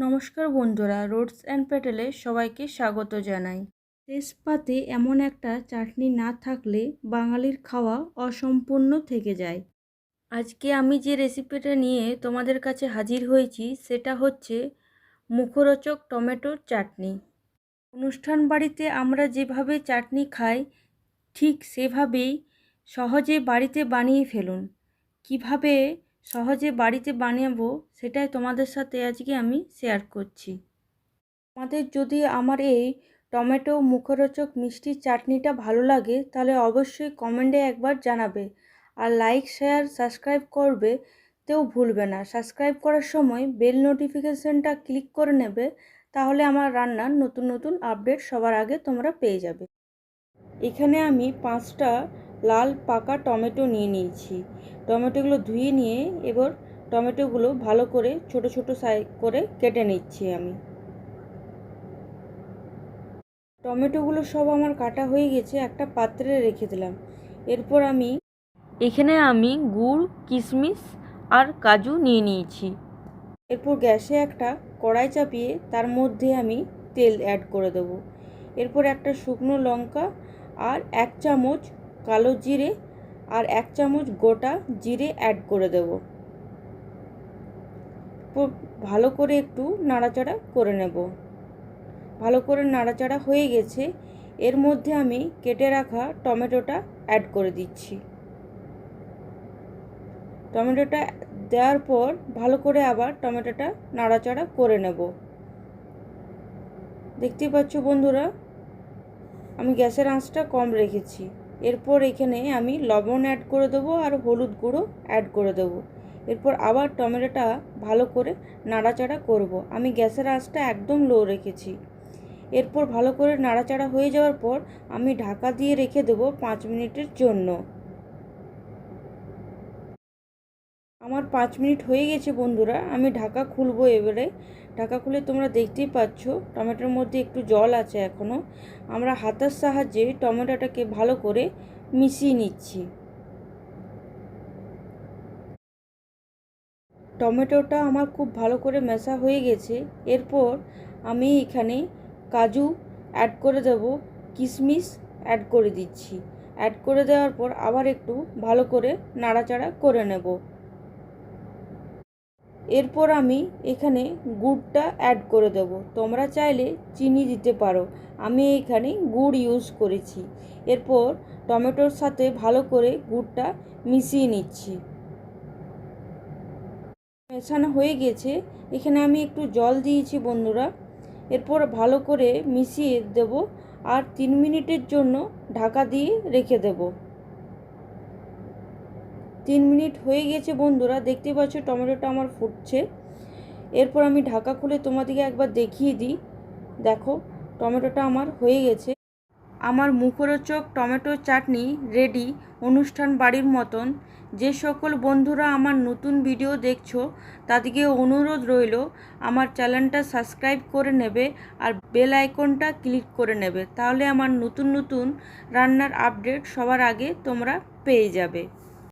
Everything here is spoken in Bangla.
নমস্কার বন্ধুরা, রোডস অ্যান্ড প্যাটেলে সবাইকে স্বাগত জানাই। তেজপাতে এমন একটা চাটনি না থাকলে বাঙালির খাওয়া অসম্পূর্ণ থেকে যায়। আজকে আমি যে রেসিপিটা নিয়ে তোমাদের কাছে হাজির হয়েছি, সেটা হচ্ছে মুখরোচক টমেটোর চাটনি। অনুষ্ঠান বাড়িতে আমরা যেভাবে চাটনি খাই, ঠিক সেভাবেই সহজে বাড়িতে বানিয়ে ফেলুন। কীভাবে সহজে বাড়িতে বানাবো সেটাই তোমাদের সাথে আজকে আমি শেয়ার করছি। আমাদের যদি আমার এই টমেটো মুখরোচক মিষ্টি চাটনিটা ভালো লাগে, তাহলে অবশ্যই কমেন্টে একবার জানাবে। আর লাইক শেয়ার সাবস্ক্রাইব করবে তেও ভুলবে না। সাবস্ক্রাইব করার সময় বেল নোটিফিকেশানটা ক্লিক করে নেবে, তাহলে আমার রান্নার নতুন নতুন আপডেট সবার আগে তোমরা পেয়ে যাবে। এখানে আমি পাঁচটা লাল, পাকা টমেটো নিয়ে নিয়েছি। টমেটোগুলো ধুয়ে নিয়ে এবার টমেটোগুলো ভালো করে ছোট ছোট সাই, করে কেটে নিচ্ছি আমি। টমেটোগুলো সব আমার কাটা হয়ে গেছে, একটা পাত্রে রেখে দিলাম। এরপর আমি এখানে আমি গুড় কিশমিশ আর কাজু নিয়ে নিয়েছি। এরপর গ্যাসে একটা কড়াই চাপিয়ে তার মধ্যে আমি তেল অ্যাড করে দেবো। এরপর একটা শুকনো লঙ্কা আর এক চামচ কালো জিরে আর এক চামচ গোটা জিরে অ্যাড করে দেব। ভালো করে একটু নাড়াচাড়া করে নেব। ভালো করে নাড়াচাড়া হয়ে গেছে, এর মধ্যে আমি কেটে রাখা টমেটোটা অ্যাড করে দিচ্ছি। টমেটোটা দেওয়ার পর ভালো করে আবার টমেটোটা নাড়াচাড়া করে নেব। দেখতেই পাচ্ছ বন্ধুরা, আমি গ্যাসের আঁচটা কম রেখেছি। এরপর এখানে আমি লবণ অ্যাড করে দেবো আর হলুদ গুঁড়ো অ্যাড করে দেবো। এরপর আবার টমেটোটা ভালো করে নাড়াচাড়া করব। আমি গ্যাসের আঁচটা একদম লো রেখেছি। এরপর ভালো করে নাড়াচাড়া হয়ে যাওয়ার পর আমি ঢাকা দিয়ে রেখে দেবো পাঁচ মিনিটের জন্য। আমার পাঁচ মিনিট হয়ে গেছে বন্ধুরা, আমি ঢাকা খুলবো এবারে। ঢাকা খুলে তোমরা দেখতেই পাচ্ছ, টমেটোর মধ্যে একটু জল আছে এখনও আমরা হাতার সাহায্যে টমেটোটাকে ভালো করে মিশিয়ে নিচ্ছি। টমেটোটা আমার খুব ভালো করে মেশা হয়ে গেছে। এরপর আমি এখানে কাজু অ্যাড করে দেব, কিশমিশ অ্যাড করে দিচ্ছি। অ্যাড করে দেওয়ার পর আবার একটু ভালো করে নাড়াচাড়া করে নেব। এরপর আমি এখানে গুড়টা অ্যাড করে দেবো। তোমরা চাইলে চিনি দিতে পারো। আমি এখানে গুড় ইউজ করেছি। এরপর টমেটোর সাথে ভালো করে গুড়টা মিশিয়ে নিচ্ছি। মেশানো হয়ে গেছে। এখানে আমি একটু জল দিয়েছি বন্ধুরা। এরপর ভালো করে মিশিয়ে দেব। আর তিন মিনিটের জন্য ঢাকা দিয়ে রেখে দেবো। তিন মিনিট হয়ে গেছে বন্ধুরা, দেখতে পাচ্ছ টমেটোটা আমার ফুটছে। এরপর আমি ঢাকা খুলে তোমাদেরকে একবার দেখিয়ে দিই। দেখো, টমেটোটা আমার হয়ে গেছে। আমার মুখরোচক টমেটো চাটনি রেডি, অনুষ্ঠান বাড়ির মতন। যে সকল বন্ধুরা আমার নতুন ভিডিও দেখছ, তাদেরকে অনুরোধ রইল, আমার চ্যানেলটা সাবস্ক্রাইব করে নেবে আর বেল আইকনটা ক্লিক করে নেবে। তাহলে আমার নতুন নতুন রান্নার আপডেট সবার আগে তোমরা পেয়ে যাবে।